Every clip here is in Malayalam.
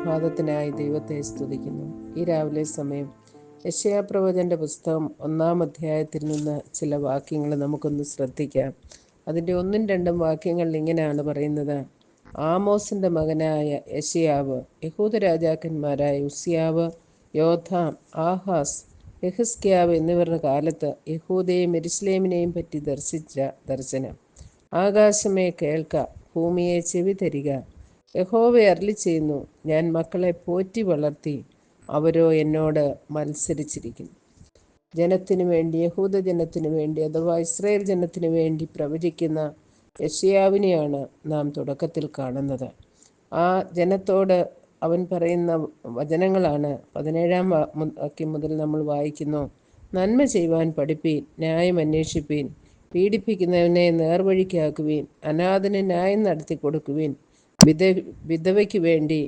പ്രഭാതത്തിനായി ദൈവത്തെ സ്തുതിക്കുന്നു. ഈ രാവിലെ സമയം യശയാപ്രവചന്റെ പുസ്തകം ഒന്നാം അധ്യായത്തിൽ നിന്ന് ചില വാക്യങ്ങൾ നമുക്കൊന്ന് ശ്രദ്ധിക്കാം. അതിന്റെ ഒന്നും രണ്ടും വാക്യങ്ങൾ ഇങ്ങനെയാണ് പറയുന്നത്. ആമോസിന്റെ മകനായ യശയാവ് യഹൂദ രാജാക്കന്മാരായ ഉസിയാവ് യോധാം ആഹാസ് യഹസ്ക്യാവ് എന്നിവരുടെ കാലത്ത് യഹൂദയെയും എരിസ്ലേമിനെയും പറ്റി ദർശിച്ച ദർശനം. ആകാശമേ കേൾക്ക ഭൂമിയെ ചെവി തരിക യഹോവ അരളി ചെയ്യുന്നു ഞാൻ മക്കളെ പോറ്റി വളർത്തി അവരോ എന്നോട് മത്സരിച്ചിരിക്കുന്നു. ജനത്തിനു വേണ്ടി യഹൂദ ജനത്തിനു വേണ്ടി അഥവാ ഇസ്രായേൽ ജനത്തിനു വേണ്ടി പ്രവചിക്കുന്ന യഷിയാവിനെയാണ് നാം തുടക്കത്തിൽ കാണുന്നത്. ആ ജനത്തോട് അവൻ പറയുന്ന വചനങ്ങളാണ്. പതിനേഴാം വാക്യം മുതൽ നമ്മൾ വായിക്കുന്നു നന്മ ചെയ്യുവാൻ പഠിപ്പീൻ ന്യായം അന്വേഷിപ്പീൻ പീഡിപ്പിക്കുന്നവനെ നേർവഴിക്കാക്കുവീൻ അനാഥന് ന്യായം നടത്തി കൊടുക്കുവീൻ വിധ വിധവയ്ക്ക് വേണ്ടി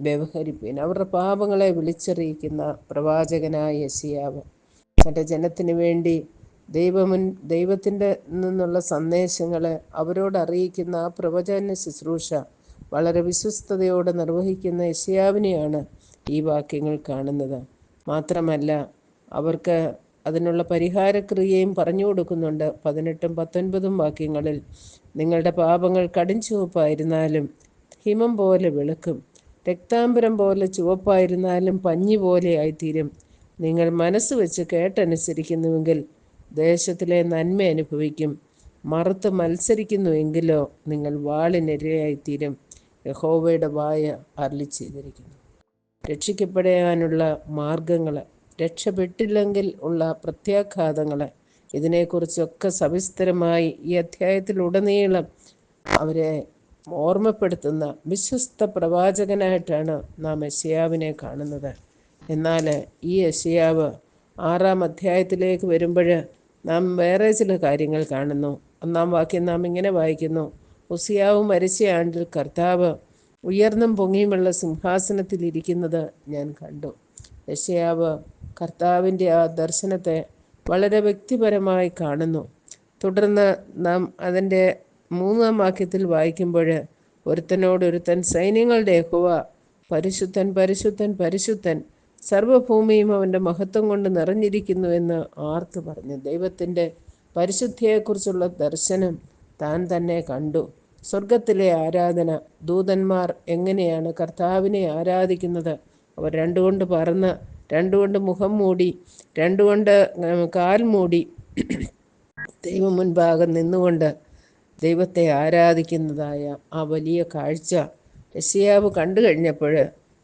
വ്യവഹരിപ്പീൻ. അവരുടെ പാപങ്ങളെ വിളിച്ചറിയിക്കുന്ന പ്രവാചകനായ യസിയാവ് തന്റെ ജനത്തിന് വേണ്ടി ദൈവമുൻ ദൈവത്തിന്റെ നിന്നുള്ള സന്ദേശങ്ങൾ അവരോട് അറിയിക്കുന്ന ആ പ്രവചന ശുശ്രൂഷ വളരെ വിശ്വസ്തയോടെ നിർവഹിക്കുന്ന യശയാവിനെയാണ് ഈ വാക്യങ്ങൾ കാണുന്നത്. മാത്രമല്ല അവർക്ക് അതിനുള്ള പരിഹാരക്രിയയും പറഞ്ഞു കൊടുക്കുന്നുണ്ട്. പതിനെട്ടും പത്തൊൻപതും വാക്യങ്ങളിൽ. നിങ്ങളുടെ പാപങ്ങൾ കടും ചുവപ്പായിരുന്നാലും ഹിമം പോലെ വെളുക്കും. രക്താംബരം പോലെ ചുവപ്പായിരുന്നാലും പഞ്ഞി പോലെ ആയിത്തീരും. നിങ്ങൾ മനസ്സ് വെച്ച് കേട്ടനുസരിക്കുന്നുവെങ്കിൽ ദേശത്തിലെ നന്മ അനുഭവിക്കും. മറുത്ത് മത്സരിക്കുന്നുവെങ്കിലോ നിങ്ങൾ വാളിനിരയായിത്തീരും. യഹോവയുടെ വായ അരളി രക്ഷിക്കപ്പെടാനുള്ള മാർഗങ്ങൾ രക്ഷപ്പെട്ടില്ലെങ്കിൽ ഉള്ള പ്രത്യാഘാതങ്ങൾ ഇതിനെക്കുറിച്ചൊക്കെ സവിസ്തരമായി ഈ അധ്യായത്തിലുടനീളം അവരെ ഓർമ്മപ്പെടുത്തുന്ന വിശ്വസ്ത പ്രവാചകനായിട്ടാണ് നാം യശയാവിനെ കാണുന്നത്. എന്നാൽ ഈ യശയാവ് ആറാം അധ്യായത്തിലേക്ക് വരുമ്പോൾ നാം വേറെ ചില കാര്യങ്ങൾ കാണുന്നു. ഒന്നാം വാക്യം നാം ഇങ്ങനെ വായിക്കുന്നു. ഉസിയാവ് മരിച്ച ആണ്ടിൽ കർത്താവ് ഉയർന്നും പൊങ്ങിയുമുള്ള സിംഹാസനത്തിൽ ഇരിക്കുന്നത് ഞാൻ കണ്ടു. യശയാവ് കർത്താവിന്റെ ആ ദർശനത്തെ വളരെ വ്യക്തിപരമായി കാണുന്നു. തുടർന്ന് നാം അതിന്റെ മൂന്നാം വാക്യത്തിൽ വായിക്കുമ്പോൾ ഒരുത്തനോടൊരുത്തൻ സൈന്യങ്ങളുടെ ഹുവ പരിശുദ്ധൻ പരിശുദ്ധൻ പരിശുദ്ധൻ സർവഭൂമിയും അവന്റെ മഹത്വം കൊണ്ട് നിറഞ്ഞിരിക്കുന്നു എന്ന് ആർത്ത് പറഞ്ഞു? ദൈവത്തിന്റെ പരിശുദ്ധിയെക്കുറിച്ചുള്ള ദർശനം താൻ തന്നെ കണ്ടു. സ്വർഗത്തിലെ ആരാധന ദൂതന്മാർ എങ്ങനെയാണ് കർത്താവിനെ ആരാധിക്കുന്നത്? അവർ രണ്ടുകൊണ്ട് പറന്ന് രണ്ടുകൊണ്ട് മുഖം മൂടി രണ്ടുകൊണ്ട് കാൽ മൂടി ദൈവം മുൻപാകെ നിന്നുകൊണ്ട് ദൈവത്തെ ആരാധിക്കുന്നതായ ആ വലിയ കാഴ്ച യശയാവ് കണ്ടു കഴിഞ്ഞപ്പോൾ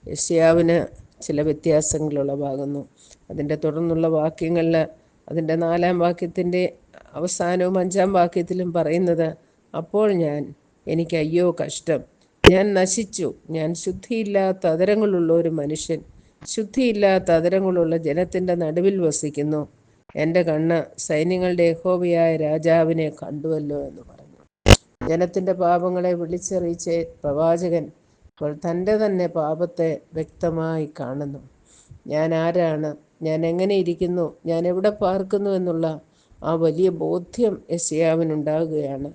യശയാവിന് ചില വ്യത്യാസങ്ങൾ ഉളവാകുന്നു അതിന്റെ തുടർന്നുള്ള വാക്യങ്ങളിൽ അതിന്റെ നാലാം വാക്യത്തിന്റെ അവസാനവും അഞ്ചാം വാക്യത്തിലും പറയുന്നത് അപ്പോൾ ഞാൻ എനിക്ക് അയ്യോ കഷ്ടം. ഞാൻ നശിച്ചു. ഞാൻ ശുദ്ധിയില്ലാത്ത അതരങ്ങളുള്ള ഒരു മനുഷ്യൻ. ശുദ്ധിയില്ലാത്ത അതിരങ്ങളുള്ള ജനത്തിന്റെ നടുവിൽ വസിക്കുന്നു. എന്റെ കണ്ണ് സൈന്യങ്ങളുടെ യഹോവയായ രാജാവിനെ കണ്ടുവല്ലോ എന്ന് പറഞ്ഞു. ജനത്തിന്റെ പാപങ്ങളെ വിളിച്ചറിയിച്ച പ്രവാചകൻ ഇപ്പോൾ തന്റെ തന്നെ പാപത്തെ വ്യക്തമായി കാണുന്നു. ഞാൻ ആരാണ്? ഞാൻ എങ്ങനെ ഇരിക്കുന്നു? ഞാൻ എവിടെ പാർക്കുന്നു എന്നുള്ള ആ വലിയ ബോധ്യം യശയാവിനുണ്ടാകുകയാണ്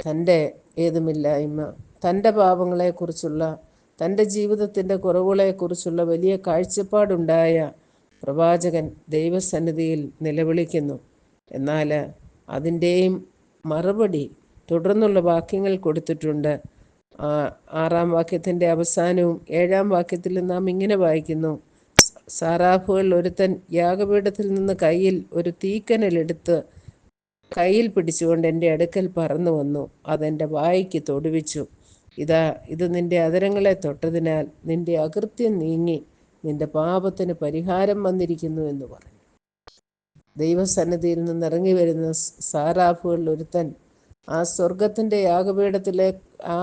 തന്റെ ഏതുമില്ലായ്മ തന്റെ പാപങ്ങളെക്കുറിച്ചുള്ള തന്റെ ജീവിതത്തിന്റെ കുറവുകളെക്കുറിച്ചുള്ള വലിയ കാഴ്ചപ്പാടുണ്ടായ പ്രവാചകൻ ദൈവസന്നിധിയിൽ നിലവിളിക്കുന്നു. എന്നാൽ അതിന്റെയും മറുപടി തുടർന്നുള്ള വാക്യങ്ങൾ കൊടുത്തിട്ടുണ്ട്. ആറാം വാക്യത്തിന്റെ അവസാനവും ഏഴാം വാക്യത്തിൽ നാം ഇങ്ങനെ വായിക്കുന്നു. സാറാഫുകൾ ഒരുത്തൻ യാഗപീഠത്തിൽ നിന്ന് കയ്യിൽ ഒരു തീക്കനലെടുത്ത് കയ്യിൽ പിടിച്ചുകൊണ്ട് എന്റെ അടുക്കൽ പറന്നു വന്നു അതെന്റെ വായിക്ക് തൊടുവിച്ചു. ഇതാ ഇത് നിന്റെ അതരങ്ങളെ തൊട്ടതിനാൽ നിന്റെ അകൃത്യം നീങ്ങി നിന്റെ പാപത്തിന് പരിഹാരം വന്നിരിക്കുന്നു എന്ന് പറഞ്ഞു. ദൈവസന്നിധിയിൽ നിന്ന് ഇറങ്ങി വരുന്ന സാറാഫുകളിൽ ഒരുത്തൻ ആ സ്വർഗത്തിന്റെ യാഗപീഠത്തിലെ ആ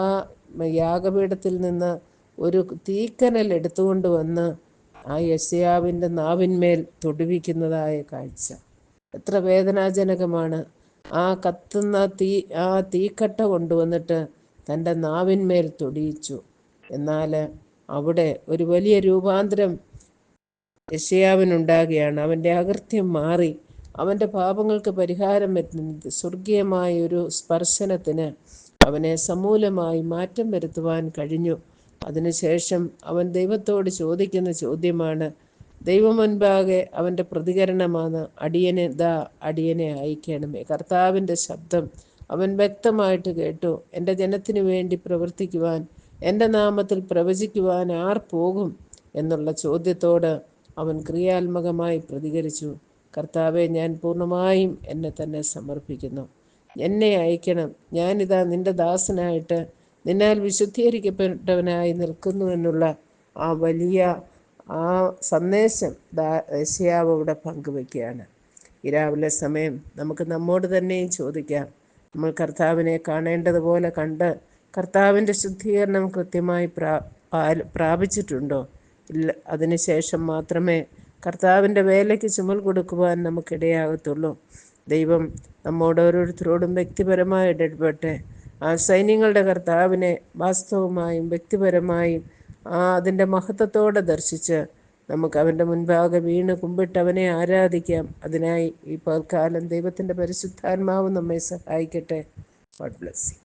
യാഗപീഠത്തിൽ നിന്ന് ഒരു തീക്കനൽ എടുത്തുകൊണ്ട് വന്ന് ആ യശയാവിന്റെ നാവിന്മേൽ തൊടുവിക്കുന്നതായ കാഴ്ച. എത്ര വേദനാജനകമാണ്. ആ കത്തുന്ന തീ ആ തീക്കട്ട കൊണ്ടുവന്നിട്ട് തന്റെ നാവിന്മേൽ തൊടിയിച്ചു. എന്നാൽ അവിടെ ഒരു വലിയ രൂപാന്തരം യശയാവിനുണ്ടാകുകയാണ് അവന്റെ അകൃത്യം മാറി അവന്റെ പാപങ്ങൾക്ക് പരിഹാരം വരുന്നത് സ്വർഗീയമായ ഒരു സ്പർശനത്തിന് അവനെ സമൂലമായി മാറ്റം വരുത്തുവാൻ കഴിഞ്ഞു. അതിനുശേഷം അവൻ ദൈവത്തോട് ചോദിക്കുന്ന ചോദ്യമാണ് ദൈവം മുൻപാകെ അവന്റെ പ്രതികരണമാണ് അടിയനെ ദാ അടിയനെ അയക്കണമേ കർത്താവിന്റെ ശബ്ദം അവൻ വ്യക്തമായിട്ട് കേട്ടു എന്റെ ജനത്തിനു വേണ്ടി പ്രവർത്തിക്കുവാൻ എന്റെ നാമത്തിൽ പ്രവചിക്കുവാൻ ആർ പോകും? എന്നുള്ള ചോദ്യത്തോട് അവൻ ക്രിയാത്മകമായി പ്രതികരിച്ചു കർത്താവെ ഞാൻ പൂർണമായും എന്നെ തന്നെ സമർപ്പിക്കുന്നു. എന്നെ അയക്കണം. ഞാനിതാ നിന്റെ ദാസനായിട്ട് നിന്നാൽ വിശുദ്ധീകരിക്കപ്പെട്ടവനായി നിൽക്കുന്നു എന്നുള്ള ആ വലിയ ആ സന്ദേശം യശയാവ് അവിടെ പങ്കുവെക്കുകയാണ്. ഈ രാവിലെ സമയം നമുക്ക് നമ്മോട് തന്നെയും ചോദിക്കാം നമ്മൾ കർത്താവിനെ കാണേണ്ടതുപോലെ കണ്ട് കർത്താവിന്റെ ശുദ്ധീകരണം കൃത്യമായി പ്രാ പ്രാപിച്ചിട്ടുണ്ടോ? ഇല്ല അതിനുശേഷം മാത്രമേ കർത്താവിന്റെ വേലയ്ക്ക് ചുമൽ കൊടുക്കുവാൻ നമുക്കിടയാകത്തുള്ളൂ. ദൈവം നമ്മോട് ഓരോരുത്തരോടും വ്യക്തിപരമായി ഇടപെട്ടെ. ആ സൈന്യങ്ങളുടെ കർത്താവിനെ വാസ്തവമായും വ്യക്തിപരമായും ആ അതിന്റെ മഹത്വത്തോടെ ദർശിച്ച് നമുക്ക് അവന്റെ മുൻപാകെ വീണ് കുമ്പിട്ട് അവനെ ആരാധിക്കാം. അതിനായി ഈ പൽക്കാലം ദൈവത്തിന്റെ പരിശുദ്ധാത്മാവ് നമ്മെ സഹായിക്കട്ടെ. God bless